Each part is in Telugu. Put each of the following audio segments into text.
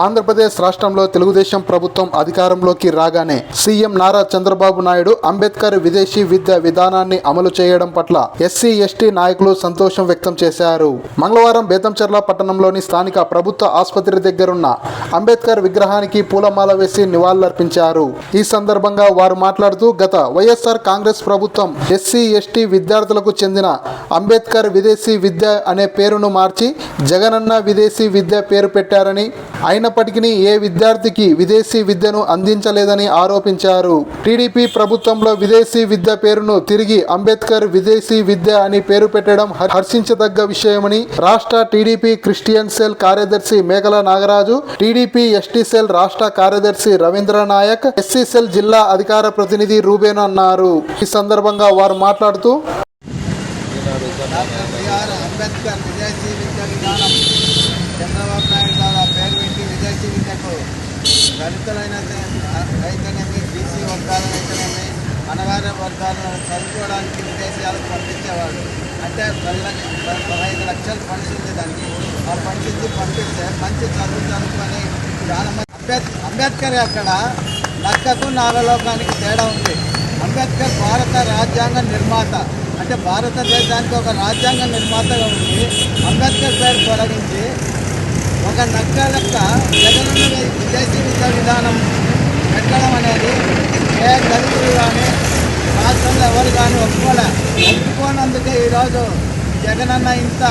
ఆంధ్రప్రదేశ్ రాష్ట్రంలో తెలుగుదేశం ప్రభుత్వం అధికారంలోకి రాగానే సీఎం నారా చంద్రబాబు నాయుడు అంబేద్కర్ విదేశీ విద్య విధానాన్ని అమలు చేయడం పట్ల ఎస్సీ ఎస్టీ నాయకులు సంతోషం వ్యక్తం చేశారు. మంగళవారం బేతంచెర్ల పట్టణంలోని స్థానిక ప్రభుత్వ ఆసుపత్రి దగ్గరున్న అంబేద్కర్ విగ్రహానికి పూలమాల వేసి నివాళులర్పించారు. ఈ సందర్భంగా వారు మాట్లాడుతూ గత వైఎస్ఆర్ కాంగ్రెస్ ప్రభుత్వం ఎస్సీ ఎస్టీ విద్యార్థులకు చెందిన అంబేద్కర్ విదేశీ విద్య అనే పేరును మార్చి జగనన్న విదేశీ విద్య పేరు పెట్టారని అయినప్పటికీ ఏ విద్యార్థికి విదేశీ విద్యను అందించలేదని ఆరోపించారు. టీడీపీ ప్రభుత్వంలో విదేశీ విద్య పేరును తిరిగి అంబేద్కర్ విదేశీ విద్య అని పేరు పెట్టడం హర్షించదగ్గ విషయమని రాష్ట్ర టీడీపీ క్రిస్టియన్ సెల్ కార్యదర్శి Meghala Nagaraju TDP ST cell రాష్ట్ర కార్యదర్శి రవీంద్ర నాయక్ ఎస్సీ సెల్ జిల్లా అధికార ప్రతినిధి రూబేన్ అన్నారు. ఈ సందర్భంగా వారు మాట్లాడుతూ అంబేద్కర్ విదేశీ విద్య విధానం చంద్రబాబు నాయుడు గారు ఆ పేరు పెట్టి విదేశీ విద్యకు దళితులైన అయితేనేమి బీసీ వర్గాలైతేనేమి అనగారిన వర్గాలను చదువుకోవడానికి విదేశాలకు పంపించేవాడు. అంటే పదిహేను పదహైదు లక్షల ఫండ్స్ ఉంది దానికి. ఆ ఫండ్స్ ఇచ్చి పంపిస్తే మంచి చదువు చదువుకొని చాలా అంబేద్ అంబేద్కర్ అక్కడ నక్కకు నాగలోకానికి తేడా ఉంది. అంబేద్కర్ భారత రాజ్యాంగ నిర్మాత. అంటే భారతదేశానికి ఒక రాజ్యాంగ నిర్మాతగా ఉండి అంబేద్కర్ పేరు తొలగించి ఒక నక్క లెక్క జగనన్న విదేశీ విద్యా విధానం పెట్టడం అనేది ఏ దళితులు కానీ రాష్ట్రంలో ఎవరు కానీ ఒప్పుకోలే ఒప్పుకోనందుకే ఈరోజు జగనన్న ఇంత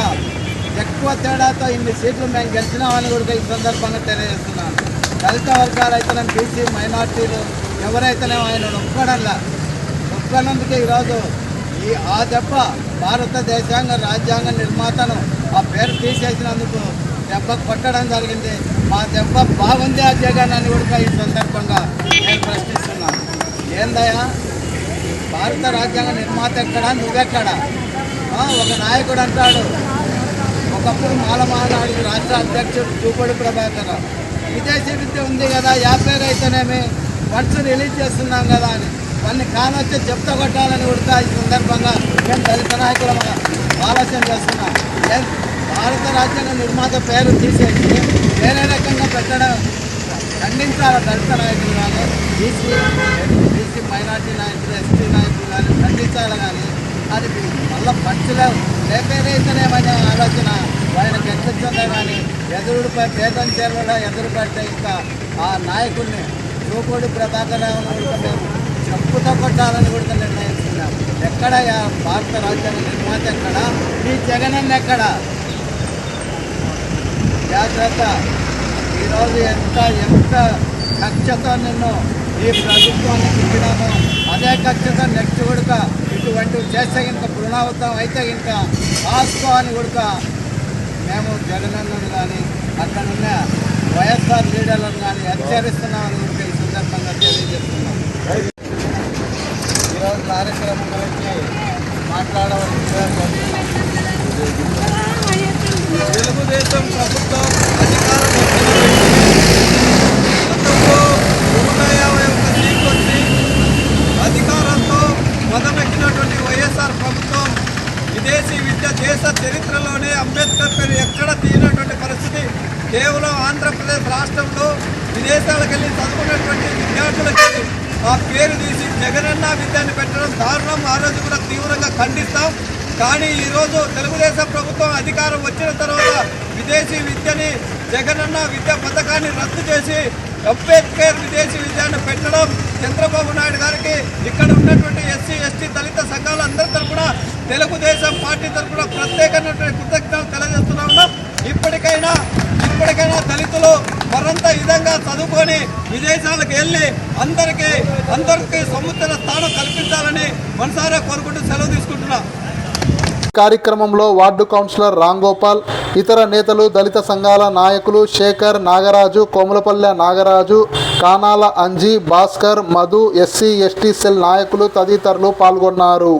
ఎక్కువ తేడాతో ఇన్ని సీట్లు మేము గెలిచినామని కూడా ఈ సందర్భంగా తెలియజేస్తున్నాను. దళిత వర్గాలు అయితే బీసీ మైనార్టీలు ఎవరైతేనే ఆయన ఒప్పుకోవడంలా ఒప్పుకోనందుకే ఈరోజు ఈ ఆ దెబ్బ భారతదేశాంగ రాజ్యాంగ నిర్మాతను ఆ పేరు తీసేసినందుకు దెబ్బ కొట్టడం జరిగింది. మా దెబ్బ బాగుంది ఆ జగన్ అని కూడా ఈ సందర్భంగా నేను ప్రశ్నిస్తున్నాను. ఏందయ్యా? భారత రాజ్యాంగ నిర్మాత ఎక్కడ? నువ్వెక్కడ? ఒక నాయకుడు అంటాడు. ఒకప్పుడు మాలమానాడు రాష్ట్ర అధ్యక్షుడు చూపడు ప్రభాకర్ విదేశీ విద్య ఉంది కదా యాభై అయితేనేమి? ఫండ్స్ రిలీజ్ చేస్తున్నాం కదా అని. వాళ్ళని కానొచ్చి చెప్త కొట్టాలని కూడా ఈ సందర్భంగా మేము దళిత నాయకులు ఆలోచన చేస్తున్నాం. భారత రాజ్యాంగ నిర్మాత పేరు తీసేసి వేరే రకంగా పెట్టడం ఖండించాలి దళిత నాయకులు కానీ బీసీ బీసీ మైనార్టీ నాయకులు ఎస్టీ నాయకులు కానీ ఖండించాలి కానీ అది మళ్ళీ పంచులో లేపేదైతేనేమనే ఆలోచన ఆయన గెలిపించదే కానీ ఎదురుపై పేదం చేరడం ఎదురు పెడితే ఇంకా ఆ నాయకుడిని చూపూడి ప్రభాకర్ మేము చెప్పుతో కొట్టాలని కూడా నిర్ణయించుకున్నాం. ఎక్కడ భారత రాజ్యాంగ నిర్మాత ఎక్కడ? ఈ జగనన్న ఎక్కడ? జాగ్రత్త ఈరోజు ఎంత ఎంత కక్షతో నిన్ను ఈ ప్రభుత్వాన్ని తిప్పినామో అదే కక్షతో నెక్స్ట్ కూడా ఇటువంటివి చేస్తే ఇంత పునరావృతం అయితే ఇంకా రాసుకో అని మేము జగనన్నను కానీ అక్కడ ఉన్న వైఎస్ఆర్ లీడర్లను కానీ హెచ్చరిస్తున్నామని కూడా ఈ సందర్భంగా తెలియజేస్తున్నాం. ఈరోజు కార్యక్రమం గురించి మాట్లాడవలసిందిగా కోరుతున్నాం. తెలుగుదేశం ప్రభుత్వం అధికారం గతంలో నూట యాభై ఒక్క సీట్లు వచ్చి అధికారంతో మదమెక్కినటువంటి వైఎస్ఆర్ ప్రభుత్వం విదేశీ విద్య దేశ చరిత్రలోనే అంబేద్కర్ పేరు ఎక్కడ తీయనటువంటి పరిస్థితి? కేవలం ఆంధ్రప్రదేశ్ రాష్ట్రంలో విదేశాలకు వెళ్ళి చదువుకున్నటువంటి విద్యార్థులకి ఆ పేరు తీసి జగనన్న విద్యాన్ని పెట్టడం దారుణం. ఆ రోజు కూడా తీవ్రంగా ఖండిస్తాం. కానీ ఈరోజు తెలుగుదేశం ప్రభుత్వం అధికారం వచ్చిన తర్వాత విదేశీ విద్యని జగనన్న విద్యా పథకాన్ని రద్దు చేసి అంబేద్కర్ విదేశీ విద్యను పెట్టడం చంద్రబాబు నాయుడు గారికి ఇక్కడ ఉన్నటువంటి ఎస్సీ ఎస్టీ దళిత సంఘాలందరి అందరి తెలుగుదేశం పార్టీ తరఫున ప్రత్యేకమైనటువంటి కృతజ్ఞతలు తెలియజేస్తున్నా ఉన్నాం ఇప్పటికైనా ఇప్పటికైనా దళితులు మరంత విధంగా చదువుకొని విదేశాలకు వెళ్ళి అందరికీ అందరికీ సముద్ర స్థానం కల్పించాలని మనసారా కోరుకుంటూ సెలవు తీసుకుంటున్నా. కార్యక్రమంలో వార్డు కౌన్సిలర్ రాంగోపాల్ ఇతర నేతలు దళిత సంఘాల నాయకులు Shekhar Nagaraju Komulapalle Nagaraju Kanala Anji Bhaskar Madhu SC ST cell నాయకులు తదితరులు పాల్గొన్నారు.